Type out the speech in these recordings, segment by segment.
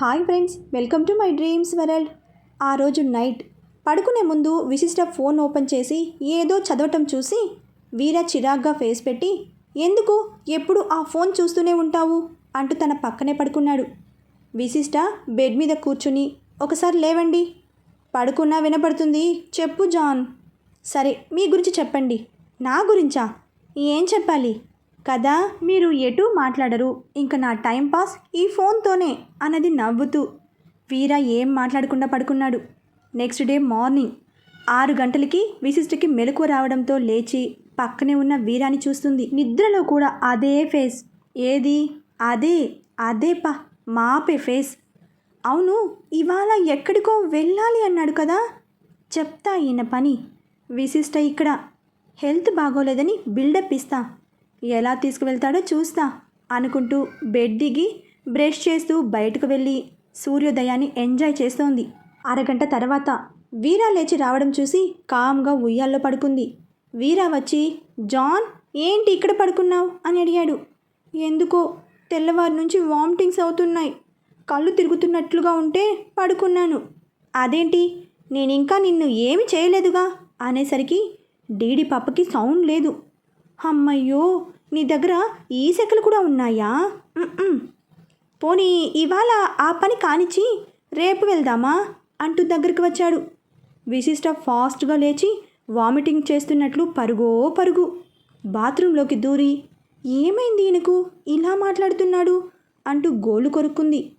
Hi friends welcome to my dreams world. ఆ రోజు night పడుకునే ముందు విశిష్ట ఫోన్ ఓపెన్ చేసి ఏదో చదవటం చూసి వీర చిరాగ్గా ఫేస్ పెట్టి ఎందుకు? ఎప్పుడు ఆ ఫోన్ చూస్తూనే ఉంటావు? అంటూ తన పక్కనే పడుకున్నాడు. విశిష్ట బెడ్ మీద కూర్చుని ఒకసారి లేవండి. పడుకున్నా వినపడుతుంది. చెప్పు జాన్. సరే మీ గురించి చెప్పండి. నా గురించా? ఏం చెప్పాలి? కదా మీరు ఎటూ మాట్లాడరు. ఇంకా నా టైం పాస్ ఈ ఫోన్తోనే అన్నది నవ్వుతూ. వీర ఏం మాట్లాడకుండా పడుకున్నాడు. నెక్స్ట్ డే మార్నింగ్ ఆరు గంటలకి విశిష్టకి మెలకువ రావడంతో లేచి పక్కనే ఉన్న వీరాని చూస్తుంది. నిద్రలో కూడా అదే ఫేస్. ఏది? అదే అదే పా మాపే ఫేస్. అవును ఇవాళ ఎక్కడికో వెళ్ళాలి అన్నాడు కదా? చెప్తా ఈయన పని. విశిష్ట ఇక్కడ హెల్త్ బాగోలేదని బిల్డప్ ఇస్తా. ఎలా తీసుకువెళ్తాడో చూస్తా అనుకుంటూ బెడ్ దిగి బ్రష్ చేస్తూ బయటకు వెళ్ళి సూర్యోదయాన్ని ఎంజాయ్ చేస్తోంది. అరగంట తర్వాత వీరా లేచి రావడం చూసి కామ్గా ఉయ్యాల్లో పడుకుంది. వీరా వచ్చి జాన్ ఏంటి ఇక్కడ పడుకున్నావు? అని అడిగాడు. ఎందుకో తెల్లవారి నుంచి వామిటింగ్స్ అవుతున్నాయి. కళ్ళు తిరుగుతున్నట్లుగా ఉంటే పడుకున్నాను. అదేంటి నేను ఇంకా నిన్ను ఏమి చేయలేదుగా? అనేసరికి డీడి పప్పకి సౌండ్ లేదు. అమ్మయ్యో నీ దగ్గర ఈ సెకలు కూడా ఉన్నాయా? పోనీ ఇవాళ ఆ పని కానిచ్చి రేపు వెళ్దామా? అంటూ దగ్గరికి వచ్చాడు. విశిష్ట ఫాస్ట్గా లేచి వామిటింగ్ చేస్తున్నట్లు పరుగో పరుగు. బాత్రూంలోకి దూరి ఏమైంది ఈయనకు? ఇలా మాట్లాడుతున్నాడు? అంటూ గోలు కొరుక్కుంది.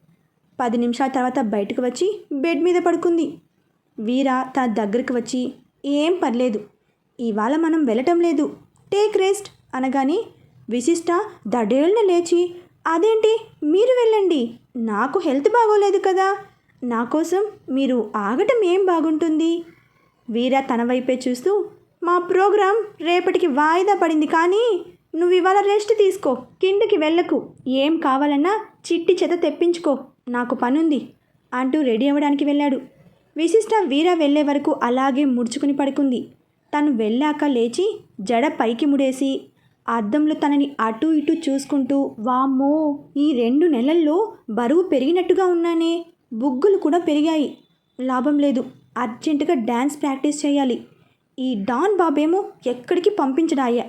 పది నిమిషాల తర్వాత బయటకు వచ్చి బెడ్ మీద పడుకుంది. వీర తన దగ్గరికి వచ్చి ఏం పర్లేదు ఇవాళ మనం వెళ్ళటం లేదు. టేక్ రెస్ట్ అనగానే విశిష్ట దడేళ్ళ లేచి అదేంటి? మీరు వెళ్ళండి. నాకు హెల్త్ బాగోలేదు కదా. నా కోసం మీరు ఆగటం ఏం బాగుంటుంది? వీరా తన వైపే చూస్తూ మా ప్రోగ్రాం రేపటికి వాయిదా పడింది కానీ నువ్వు ఇవాళ రెస్ట్ తీసుకో. కిందకి వెళ్ళకు. ఏం కావాలన్నా చిట్టి చెత తెప్పించుకో. నాకు పనుంది. అంటూ రెడీ అవ్వడానికి వెళ్ళాడు. విశిష్ట వీరా వెళ్ళే వరకు అలాగే ముడుచుకుని పడుకుంది. తను వెళ్ళాక లేచి జడ పైకి ముడేసి అద్దంలో తనని అటు ఇటు చూసుకుంటూ వామ్మో ఈ రెండు నెలల్లో బరువు పెరిగినట్టుగా ఉన్నానే బుగ్గులు కూడా పెరిగాయి. లాభం లేదు అర్జెంటుగా డ్యాన్స్ ప్రాక్టీస్ చేయాలి. ఈ డాన్ బాబేమో ఎక్కడికి పంపించడాయా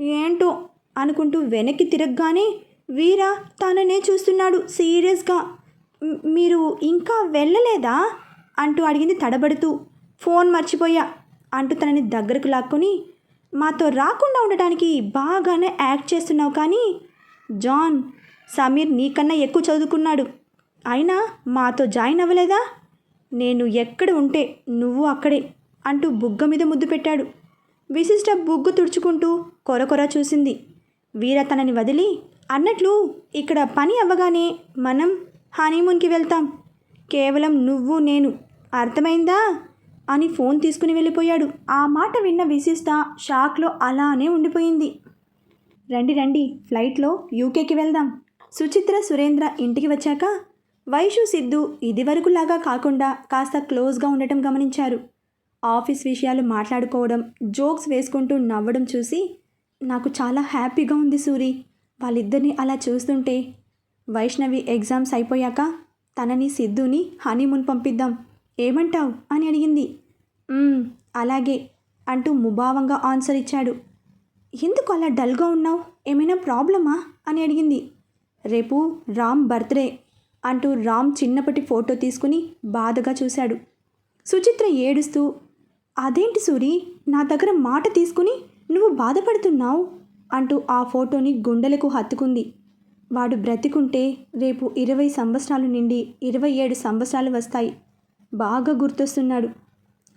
ఏంటో అనుకుంటూ వెనక్కి తిరగగానే వీరా తననే చూస్తున్నాడు సీరియస్గా. మీరు ఇంకా వెళ్ళలేదా? అంటూ అడిగింది తడబడుతూ. ఫోన్ మర్చిపోయా అంటూ తనని దగ్గరకు లాక్కొని మాతో రాకుండా ఉండటానికి బాగానే యాక్ట్ చేస్తున్నావు కానీ జాన్ సమీర్ నీకన్నా ఎక్కువ చదువుకున్నాడు. అయినా మాతో జాయిన్ అవ్వలేదా? నేను ఎక్కడ ఉంటే నువ్వు అక్కడే అంటూ బుగ్గ మీద ముద్దు పెట్టాడు. విశిష్ట బుగ్గు తుడుచుకుంటూ కొరకొర చూసింది. వీర తనని వదిలి అన్నట్లు ఇక్కడ పని అవ్వగానే మనం హనీమూన్కి వెళ్తాం. కేవలం నువ్వు నేను. అర్థమైందా? అని ఫోన్ తీసుకుని వెళ్ళిపోయాడు. ఆ మాట విన్న విశిష్ట షాక్లో అలానే ఉండిపోయింది. రండి రండి. ఫ్లైట్లో యూకేకి వెళ్దాం. సుచిత్ర సురేంద్ర ఇంటికి వచ్చాక వైషు సిద్ధు ఇదివరకులాగా కాకుండా కాస్త క్లోజ్గా ఉండటం గమనించారు. ఆఫీస్ విషయాలు మాట్లాడుకోవడం జోక్స్ వేసుకుంటూ నవ్వడం చూసి నాకు చాలా హ్యాపీగా ఉంది సూరి. వాళ్ళిద్దరిని అలా చూస్తుంటే వైష్ణవి ఎగ్జామ్స్ అయిపోయాక తనని సిద్ధుని హనీమూన్ పంపిద్దాం. ఏమంటావు? అని అడిగింది. అలాగే అంటూ ముభావంగా ఆన్సర్ ఇచ్చాడు. ఎందుకు అలా డల్గా ఉన్నావు? ఏమైనా ప్రాబ్లమా? అని అడిగింది. రేపు రామ్ బర్త్డే అంటూ రామ్ చిన్నప్పటి ఫోటో తీసుకుని బాధగా చూశాడు. సుచిత్ర ఏడుస్తూ అదేంటి సూరి? నా దగ్గర మాట తీసుకుని నువ్వు బాధపడుతున్నావు? అంటూ ఆ ఫోటోని గుండెలకు హత్తుకుంది. వాడు బ్రతికుంటే రేపు ఇరవై సంవత్సరాలు నిండి ఇరవై ఏడు సంవత్సరాలు వస్తాయి. బాగా గుర్తొస్తున్నాడు.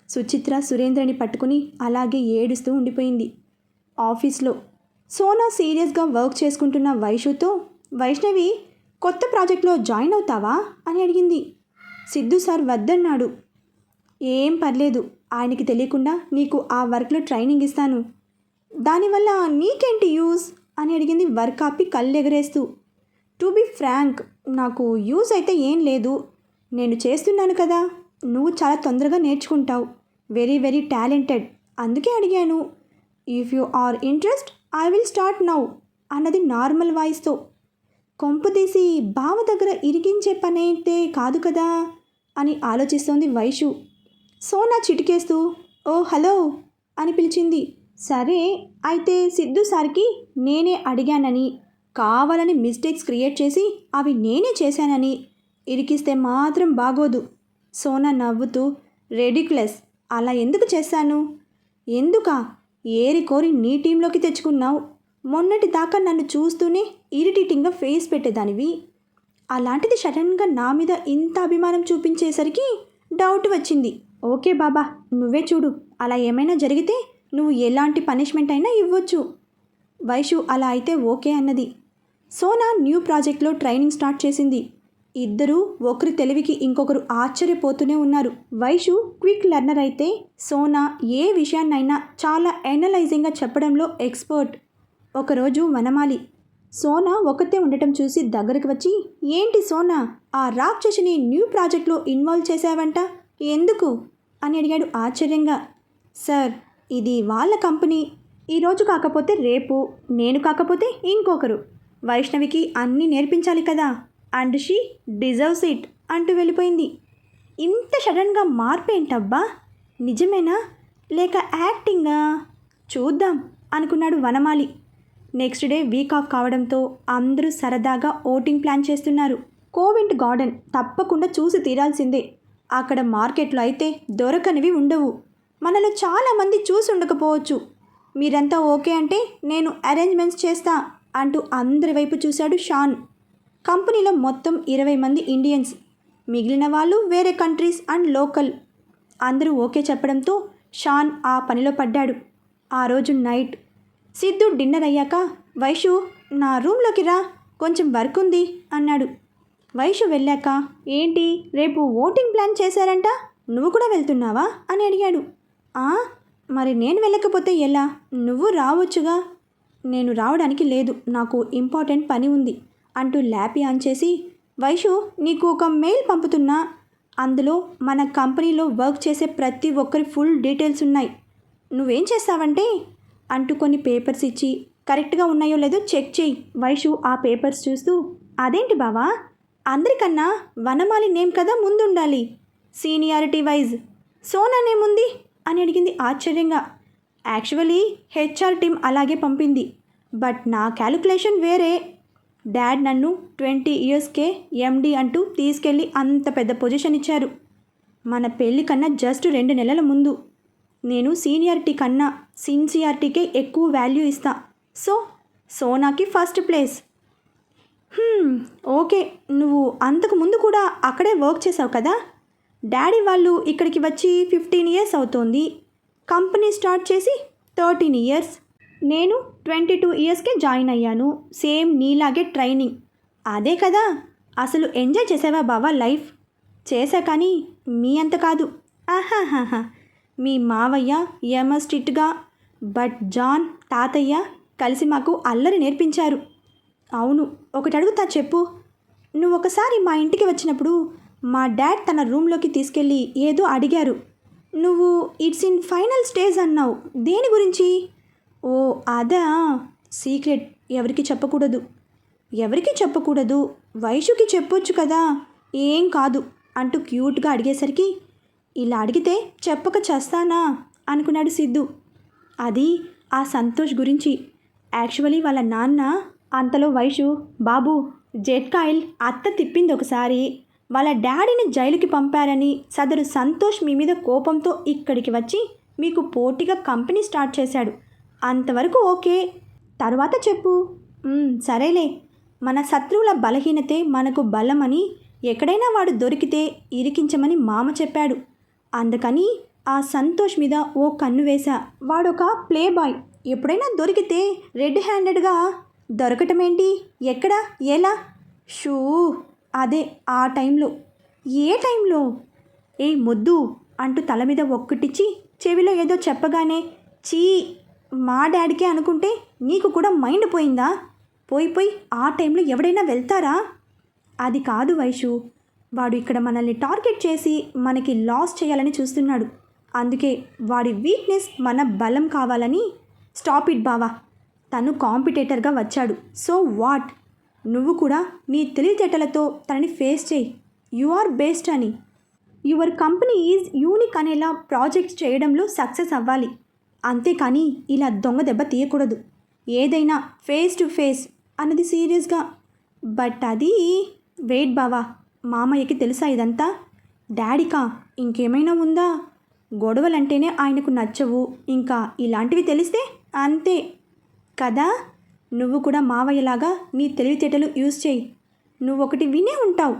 సుచిత్ర సురేంద్రని పట్టుకుని అలాగే ఏడుస్తూ ఉండిపోయింది. ఆఫీస్లో సోనా సీరియస్గా వర్క్ చేసుకుంటున్న వైషుతో వైష్ణవి కొత్త ప్రాజెక్ట్లో జాయిన్ అవుతావా? అని అడిగింది. సిద్ధు సార్ వద్దన్నాడు. ఏం పర్లేదు ఆయనకి తెలియకుండా నీకు ఆ వర్క్లో ట్రైనింగ్ ఇస్తాను. దానివల్ల నీకేంటి యూజ్? అని అడిగింది వర్క్ ఆపి కళ్ళెగరేస్తూ. టు బి ఫ్రాంక్ నాకు యూజ్ అయితే ఏం లేదు నేను చేస్తున్నాను కదా. నువ్వు చాలా తొందరగా నేర్చుకుంటావు. Very very talented. అందుకే అడిగాను. If you are interest I will start now అన్నది నార్మల్ వాయిస్తో. కొంపు తీసి బావ దగ్గర ఇరికించే పనైతే కాదు కదా అని ఆలోచిస్తోంది వైషు. సోనా చిటికేస్తూ ఓ హలో అని పిలిచింది. సరే అయితే సిద్ధు సార్కి నేనే అడిగానని. కావాలని మిస్టేక్స్ క్రియేట్ చేసి అవి నేనే చేశానని. ఇరికిస్తే మాత్రం బాగోదు. సోనా నవ్వుతూ రెడిక్లెస్ అలా ఎందుకు చేశాను? ఎందుకా? ఏరి కోరి నీ టీంలోకి తెచ్చుకున్నావు. మొన్నటి దాకా నన్ను చూస్తూనే ఇరిటేటింగ్గా ఫేస్ పెట్టేదానివి. అలాంటిది సడన్గా నా మీద ఇంత అభిమానం చూపించేసరికి డౌట్ వచ్చింది. ఓకే బాబా నువ్వే చూడు. అలా ఏమైనా జరిగితే నువ్వు ఎలాంటి పనిష్మెంట్ అయినా ఇవ్వచ్చు. వైషు అలా అయితే ఓకే అన్నది. సోనా న్యూ ప్రాజెక్ట్లో ట్రైనింగ్ స్టార్ట్ చేసింది. ఇద్దరూ ఒకరి తెలివికి ఇంకొకరు ఆశ్చర్యపోతూనే ఉన్నారు. వైషు క్విక్ లెర్నర్ అయితే సోనా ఏ విషయాన్నైనా చాలా ఎనలైజింగ్గా చెప్పడంలో ఎక్స్పర్ట్. ఒకరోజు వనమాలి. సోనా ఒకతే ఉండటం చూసి దగ్గరకు వచ్చి ఏంటి సోనా ఆ రాక్షసుని న్యూ ప్రాజెక్ట్లో ఇన్వాల్వ్ చేశావంట? ఎందుకు? అని అడిగాడు ఆశ్చర్యంగా. సార్ ఇది వాళ్ళ కంపెనీ. ఈరోజు కాకపోతే రేపు నేను కాకపోతే ఇంకొకరు. వైష్ణవికి అన్నీ నేర్పించాలి కదా. అండ్ షీ డిజర్వ్స్ ఇట్ అంటూ వెళ్ళిపోయింది. ఇంత సడన్గా మార్పేంటబ్బా? నిజమేనా? లేక యాక్టింగా? చూద్దాం అనుకున్నాడు Vanamali. Next day week off కావడంతో అందరూ సరదాగా ఓటింగ్ ప్లాన్ చేస్తున్నారు. కోవింట్ గార్డెన్ తప్పకుండా చూసి తీరాల్సిందే. అక్కడ మార్కెట్లో అయితే దొరకనివి ఉండవు. మనలో చాలామంది చూసి ఉండకపోవచ్చు. మీరంతా ఓకే అంటే నేను అరేంజ్మెంట్స్ చేస్తా అంటూ అందరి వైపు చూశాడు షాన్. కంపెనీలో మొత్తం ఇరవై మంది ఇండియన్స్ మిగిలిన వాళ్ళు వేరే కంట్రీస్ అండ్ లోకల్. అందరూ ఓకే చెప్పడంతో షాన్ ఆ పనిలో పడ్డాడు. ఆ రోజు నైట్ సిద్ధు డిన్నర్ అయ్యాక వైషు నా రూమ్లోకి రా కొంచెం వర్క్ ఉంది అన్నాడు. వైషు వెళ్ళాక ఏంటి రేపు ఓటింగ్ ప్లాన్ చేశారంట నువ్వు కూడా వెళ్తున్నావా? అని అడిగాడు. ఆ మరి నేను వెళ్ళకపోతే ఎలా? నువ్వు రావచ్చుగా? నేను రావడానికి లేదు నాకు ఇంపార్టెంట్ పని ఉంది అంటూ ల్యాపి ఆన్ చేసి వైషు నీకు ఒక మెయిల్ పంపుతున్నా. అందులో మన కంపెనీలో వర్క్ చేసే ప్రతి ఒక్కరి ఫుల్ డీటెయిల్స్ ఉన్నాయి. నువ్వేం చేస్తావంటే? అంటూ కొన్ని పేపర్స్ ఇచ్చి కరెక్ట్గా ఉన్నాయో లేదో చెక్ చేయి. వైషు ఆ పేపర్స్ చూస్తూ అదేంటి బావా? అందరికన్నా వనమాలి నేమ్ కదా ముందుండాలి. Seniority wise. సోనా నేమ్ ఉంది? అని అడిగింది ఆశ్చర్యంగా. యాక్చువల్లీ హెచ్ఆర్ టీం అలాగే పంపింది. బట్ నా క్యాలిక్యులేషన్ వేరే. డాడ్ నన్ను ట్వంటీ ఇయర్స్కే ఎండి అంటూ తీసుకెళ్ళి అంత పెద్ద పొజిషన్ ఇచ్చారు. మన పెళ్ళి కన్నా జస్ట్ రెండు నెలల ముందు. నేను సీనియారిటీ కన్నా సిన్సియారిటీకే ఎక్కువ వాల్యూ ఇస్తా. సో సోనాకి ఫస్ట్ ప్లేస్. ఓకే నువ్వు అంతకు ముందు కూడా అక్కడే వర్క్ చేసావు కదా? డాడీ వాళ్ళు ఇక్కడికి వచ్చి ఫిఫ్టీన్ ఇయర్స్ అవుతోంది. కంపెనీ స్టార్ట్ చేసి థర్టీన్ ఇయర్స్. నేను ట్వంటీ టూ ఇయర్స్కే జాయిన్ అయ్యాను. సేమ్ నీలాగే ట్రైనింగ్. అదే కదా అసలు ఎంజాయ్ చేసావా బావా లైఫ్? చేశా కానీ మీ అంత కాదు. ఆహాహాహా మీ మావయ్య యమ స్ట్రిక్ట్గా బట్ జాన్ తాతయ్య కలిసి మాకు అల్లరి నేర్పించారు. అవును ఒకటి అడుగుతా చెప్పు. నువ్వు ఒకసారి మా ఇంటికి వచ్చినప్పుడు మా డాడ్ తన రూమ్లోకి తీసుకెళ్ళి ఏదో అడిగారు. నువ్వు ఇట్స్ ఇన్ ఫైనల్ స్టేజ్ అన్నావు. దేని గురించి? ఓ అదా? సీక్రెట్. ఎవరికి చెప్పకూడదు. ఎవరికి చెప్పకూడదు? వైషుకి చెప్పొచ్చు కదా. ఏం కాదు అంటూ క్యూట్గా అడిగేసరికి ఇలా అడిగితే చెప్పక చేస్తానా? అనుకున్నాడు సిద్ధు. అది ఆ సంతోష్ గురించి. యాక్చువల్లీ వాళ్ళ నాన్న అంతలో వైషు బాబు జెట్ కాయిల్ అత్త తిప్పింది ఒకసారి. వాళ్ళ డాడీని జైలుకి పంపారని సదరు సంతోష్ మీ మీద కోపంతో ఇక్కడికి వచ్చి మీకు పోటీగా కంపెనీ స్టార్ట్ చేశాడు. అంతవరకు ఓకే. తర్వాత చెప్పు. సరేలే. మన శత్రువుల బలహీనతే మనకు బలమని ఎక్కడైనా వాడు దొరికితే ఇరికించమని మామ చెప్పాడు. అందుకని ఆ సంతోష్ మీద ఓ కన్ను వేశా. వాడొక ప్లే బాయ్ ఎప్పుడైనా దొరికితే రెడ్ హ్యాండెడ్గా దొరకటమేంటి? ఎక్కడ? ఎలా? షూ. అదే ఆ టైంలో. ఏ టైంలో? ఏ మొద్దు. అంటూ తల మీద ఒక్కటిచ్చి చెవిలో ఏదో చెప్పగానే చీ. మా డాడీకే అనుకుంటే నీకు కూడా మైండ్ పోయిందా? పోయి పోయి ఆ టైంలో ఎవడైనా వెళ్తారా? అది కాదు వైషు. వాడు ఇక్కడ మనల్ని టార్గెట్ చేసి మనకి లాస్ చేయాలని చూస్తున్నాడు. అందుకే వాడి వీక్నెస్ మన బలం కావాలని స్టాప్ ఇట్ బావా. తను కాంపిటేటర్గా వచ్చాడు. So what? నువ్వు కూడా నీ తెలివితేటలతో తనని ఫేస్ చేయి. యు ఆర్ బెస్ట్ అని. యువర్ కంపెనీ ఈజ్ యూనిక్ అనేలా ప్రాజెక్ట్స్ చేయడంలో సక్సెస్ అవ్వాలి. అంతేకాని ఇలా దొంగ దెబ్బ తీయకూడదు. ఏదైనా ఫేస్ టు ఫేస్ అన్నది సీరియస్గా. బట్ అది వెయిట్ బావా మామయ్యకి తెలుసా ఇదంతా? డాడీకా ఇంకేమైనా ఉందా? గొడవలంటేనే ఆయనకు నచ్చవు. ఇంకా ఇలాంటివి తెలిస్తే అంతే. కదా? నువ్వు కూడా మావయ్యలాగా నీ తెలివితేటలు యూజ్ చేయి. నువ్వు ఒకటి వినే ఉంటావు.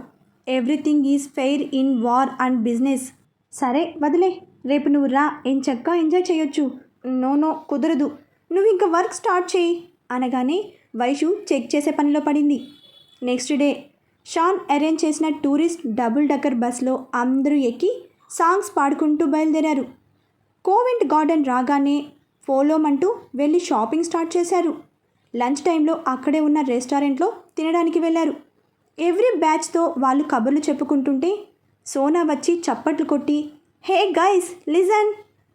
Everything is fair in war and business. సరే వదిలే. రేపు నువ్వు రా. ఏం చక్కగా ఎంజాయ్ చేయొచ్చు. నో నో కుదరదు. నువ్వు ఇంకా వర్క్ స్టార్ట్ చేయి. అనగానే వైషు చెక్ చేసే పనిలో పడింది. నెక్స్ట్ డే షాన్ అరేంజ్ చేసిన టూరిస్ట్ డబుల్ డక్కర్ బస్లో అందరూ ఎక్కి సాంగ్స్ పాడుకుంటూ బయలుదేరారు. కోవెంట్ గార్డెన్ రాగానే ఫోలోమంటూ వెళ్ళి షాపింగ్ స్టార్ట్ చేశారు. లంచ్ టైంలో అక్కడే ఉన్న రెస్టారెంట్లో తినడానికి వెళ్ళారు. ఎవ్రీ బ్యాచ్తో వాళ్ళు కబుర్లు చెప్పుకుంటుంటే సోనా వచ్చి చప్పట్లు కొట్టి హే గైస్ లిజన్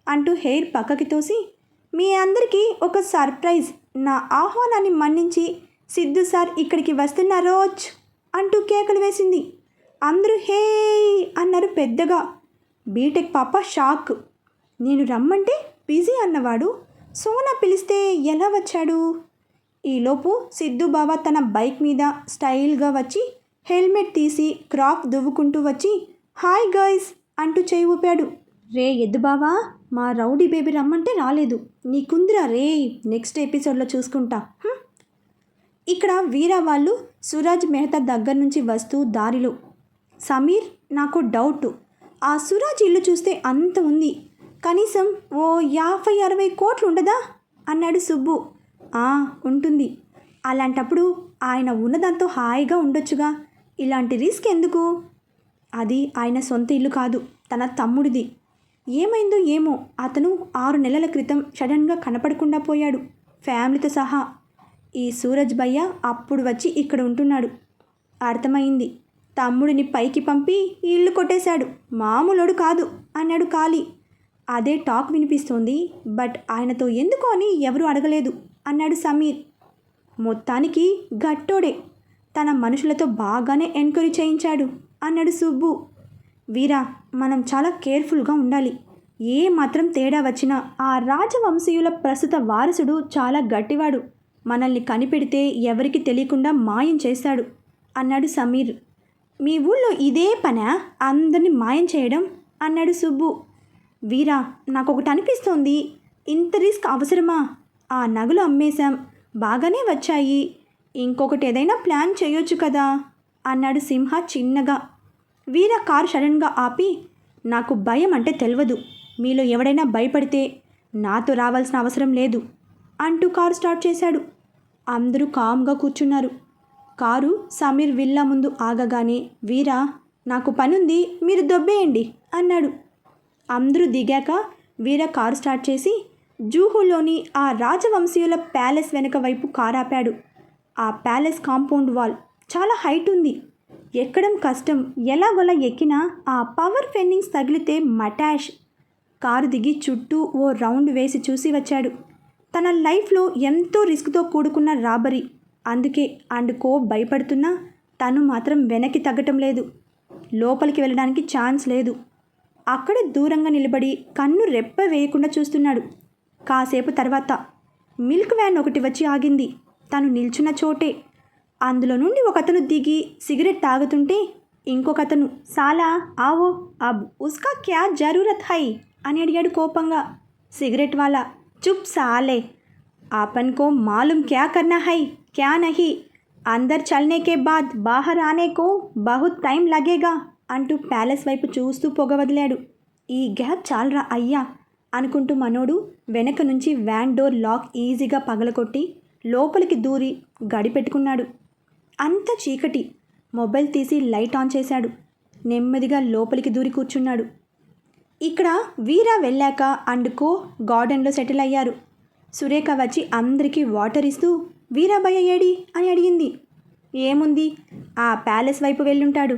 అంటూ హెయిర్ పక్కకి తోసి మీ అందరికీ ఒక సర్ప్రైజ్. నా ఆహ్వానాన్ని మన్నించి సిద్ధు సార్ ఇక్కడికి వస్తున్నారోచ్ అంటూ కేకలు వేసింది. అందరూ హే అన్నారు పెద్దగా. బీటెక్ పాప షాక్. నేను రమ్మంటే బిజీ అన్నవాడు. సోనా పిలిస్తే ఎలా వచ్చాడు? ఈలోపు సిద్ధు బావ తన బైక్ మీద స్టైల్గా వచ్చి హెల్మెట్ తీసి క్రాప్ దువ్వుకుంటూ వచ్చి హాయ్ గర్ల్స్ అంటూ చేయి ఊపాడు. రే ఎద్దు బావా మా రౌడీ బేబీ రమ్మంటే రాలేదు. నీకుందిరా రే నెక్స్ట్ ఎపిసోడ్లో చూసుకుంటా. ఇక్కడ వీరా వాళ్ళు సురాజ్ మెహతా దగ్గర నుంచి వస్తూ దారిలో. సమీర్ నాకు డౌట్. ఆ సురాజ్ ఇల్లు చూస్తే అంత ఉంది. కనీసం ఓ యాభై అరవై కోట్లు ఉండదా? అన్నాడు సుబ్బు. "ఆ, ఉంటుంది. అలాంటప్పుడు ఆయన ఉన్నదాంతో హాయిగా ఉండొచ్చుగా. ఇలాంటి రిస్క్ ఎందుకు? అది ఆయన సొంత ఇల్లు కాదు తన తమ్ముడిది. ఏమైందో ఏమో అతను ఆరు నెలల క్రితం సడన్గా కనపడకుండా పోయాడు. ఫ్యామిలీతో సహా. ఈ సూరజ్ భయ్య అప్పుడు వచ్చి ఇక్కడ ఉంటున్నాడు. అర్థమైంది. తమ్ముడిని పైకి పంపి ఇల్లు కొట్టేశాడు. మామూలుడు కాదు అన్నాడు కాళీ. అదే టాక్ వినిపిస్తోంది. బట్ ఆయనతో ఎందుకు అని ఎవరూ అడగలేదు అన్నాడు సమీర్. మొత్తానికి గట్టోడే. తన మనుషులతో బాగానే ఎంక్వైరీ చేయించాడు అన్నాడు సుబ్బు. వీరా మనం చాలా కేర్ఫుల్గా ఉండాలి. ఏ మాత్రం తేడా వచ్చినా ఆ రాజవంశీయుల ప్రస్తుత వారసుడు చాలా గట్టివాడు. మనల్ని కనిపెడితే ఎవరికి తెలియకుండా మాయం చేస్తాడు అన్నాడు సమీర్. మీ ఊళ్ళో ఇదే పనా? అందరిని మాయం చేయడం? అన్నాడు సుబ్బు. వీరా నాకు ఒకటి అనిపిస్తోంది. ఇంత రిస్క్ అవసరమా? ఆ నగలు అమ్మేశాం. బాగానే వచ్చాయి. ఇంకొకటి ఏదైనా ప్లాన్ చేయొచ్చు కదా? అన్నాడు సింహ చిన్నగా. వీర కారు సడన్గా ఆపి నాకు భయం అంటే తెలియదు మీలో ఎవడైనా భయపడితే నాతో రావాల్సిన అవసరం లేదు అంటూ కారు స్టార్ట్ చేశాడు. అందరూ కామ్గా కూర్చున్నారు. కారు సమీర్ విల్లా ముందు ఆగగానే వీరా నాకు పనుంది మీరు దొబ్బేయండి అన్నాడు. అందరూ దిగాక వీర కారు స్టార్ట్ చేసి జూహులోని ఆ రాజవంశీయుల ప్యాలెస్ వెనుక వైపు కారాపాడు. ఆ ప్యాలెస్ కాంపౌండ్ వాల్ చాలా హైట్ ఉంది. ఎక్కడం కష్టం. ఎలాగోలా ఎక్కినా ఆ పవర్ ఫెన్నింగ్స్ తగిలితే మటాష్ కారు దిగి చుట్టూ ఓ రౌండ్ వేసి చూసి వచ్చాడు. తన లైఫ్లో ఎంతో రిస్క్తో కూడుకున్న రాబరీ. అందుకే అండుకో భయపడుతున్నా తను మాత్రం వెనక్కి తగ్గటం లేదు. లోపలికి వెళ్ళడానికి ఛాన్స్ లేదు. అక్కడే దూరంగా నిలబడి కన్ను రెప్ప వేయకుండా చూస్తున్నాడు. కాసేపు తర్వాత మిల్క్ వ్యాన్ ఒకటి వచ్చి ఆగింది. తను నిల్చున్న చోటే అందులో నుండి ఒకతను దిగి సిగరెట్ తాగుతుంటే ఇంకొకతను సాలా ఆవో అబ్ ఉస్కా క్యా జరూరత్ హై? అని అడిగాడు కోపంగా. సిగరెట్ వాళ్ళ చుప్ సాలే ఆపన్కో మాలుం క్యా కర్నా హై క్యా నహి? అందర్ చల్నే కే బాద్ బాహర్ ఆనేకో బహు టైం లగేగా అంటూ ప్యాలెస్ వైపు చూస్తూ పొగ వదిలాడు. ఈ గ్యాప్ చాలరా అయ్యా అనుకుంటూ మనోడు వెనక నుంచి వ్యాన్ డోర్ లాక్ ఈజీగా పగలగొట్టి లోపలికి దూరి గడిపెట్టుకున్నాడు అంత చీకటి. మొబైల్ తీసి లైట్ ఆన్ చేశాడు. నెమ్మదిగా లోపలికి దూరి కూర్చున్నాడు. ఇక్కడ వీరా వెళ్ళాక అండ్ కో గార్డెన్లో సెటిల్ అయ్యారు. సురేఖ వచ్చి అందరికీ వాటర్ ఇస్తూ వీరాభయ్య ఏడి? అని అడిగింది. ఏముంది? ఆ ప్యాలెస్ వైపు వెళ్ళుంటాడు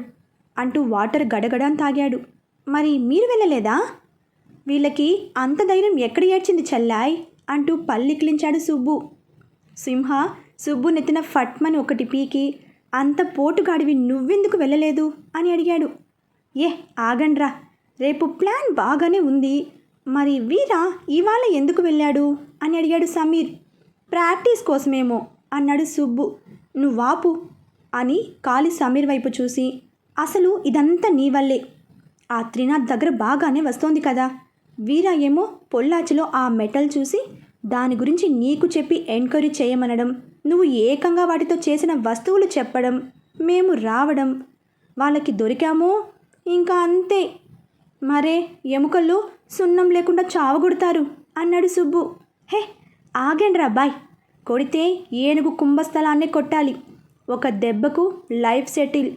అంటూ వాటర్ గడగడం తాగాడు. మరి మీరు వెళ్ళలేదా? వీళ్ళకి అంత ధైర్యం ఎక్కడ ఏడ్చింది చెల్లాయ్? అంటూ పల్లికిలించాడు సుబ్బు. సింహ సుబ్బు నెత్తిన ఫట్మని ఒకటి పీకి అంత పోటుగాడివి నువ్వెందుకు వెళ్ళలేదు? అని అడిగాడు. ఏ ఆగండ్రా. రేపు ప్లాన్ బాగానే ఉంది. మరి వీరా ఇవాళ ఎందుకు వెళ్ళాడు? అని అడిగాడు సమీర్. ప్రాక్టీస్ కోసమేమో అన్నాడు సుబ్బు. నువ్వాపు అని కాలి సమీర్ వైపు చూసి అసలు ఇదంతా నీ వల్లే. ఆ త్రినాథ్ దగ్గర బాగానే వస్తోంది కదా. వీరా ఏమో పొల్లాచిలో ఆ మెటల్ చూసి దాని గురించి నీకు చెప్పి ఎంక్వైరీ చేయమనడం. నువ్వు ఏకంగా వాటితో చేసిన వస్తువులు చెప్పడం మేము రావడం వాళ్ళకి దొరికామో? ఇంకా అంతే. మరే ఎముకలు సున్నం లేకుండా చావగొడతారు అన్నాడు సుబ్బు. హే ఆగండ్రా బాయ్. కొడితే ఏనుగు కుంభస్థలాన్నే కొట్టాలి. ఒక దెబ్బకు లైఫ్ సెటిల్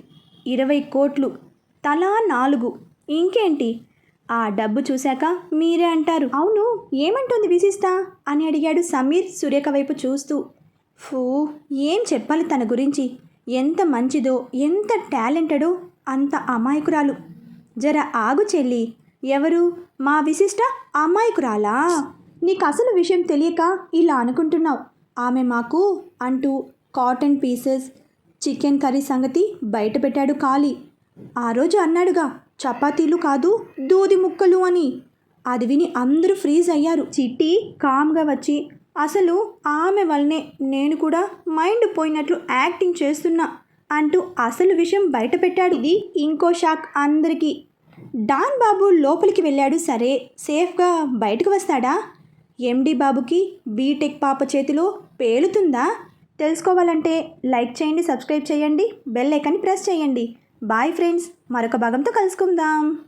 ఇరవై కోట్లు తలా నాలుగు. ఇంకేంటి? ఆ డబ్బు చూశాక మీరే అంటారు. అవును ఏమంటుంది విశిష్ట? అని అడిగాడు సమీర్ సురేఖ వైపు చూస్తూ. ఫూ ఏం చెప్పాలి తన గురించి? ఎంత మంచిదో ఎంత టాలెంటెడో అంత అమాయకురాలు. జర ఆగు చెల్లి. ఎవరు? మా విశిష్ట అమాయకురాలా? నీకు అసలు విషయం తెలియక ఇలా అనుకుంటున్నావు. ఆమె మాకు అంటూ కాటన్ పీసెస్ చికెన్ కర్రీ సంగతి బయట పెట్టాడు ఖాళీ. ఆ రోజు అన్నాడుగా చపాతీలు కాదు దూది ముక్కలు అని. అది విని అందరూ ఫ్రీజ్ అయ్యారు. చిట్టి కామ్గా వచ్చి అసలు ఆమె వల్లనే నేను కూడా మైండ్ పోయినట్లు యాక్టింగ్ చేస్తున్నా అంటూ అసలు విషయం బయట పెట్టాడు. ఇది ఇంకో షాక్ అందరికీ. డాన్ బాబు లోపలికి వెళ్ళాడు. సరే సేఫ్గా బయటకు వస్తాడా? ఎండి బాబుకి బీటెక్ పాప చేతిలో పేలుతుందా? తెలుసుకోవాలంటే లైక్ చేయండి సబ్స్క్రైబ్ చేయండి బెల్ ఐకాన్ని ప్రెస్ చేయండి. బాయ్ ఫ్రెండ్స్ మరొక భాగంతో కలుసుకుందాం.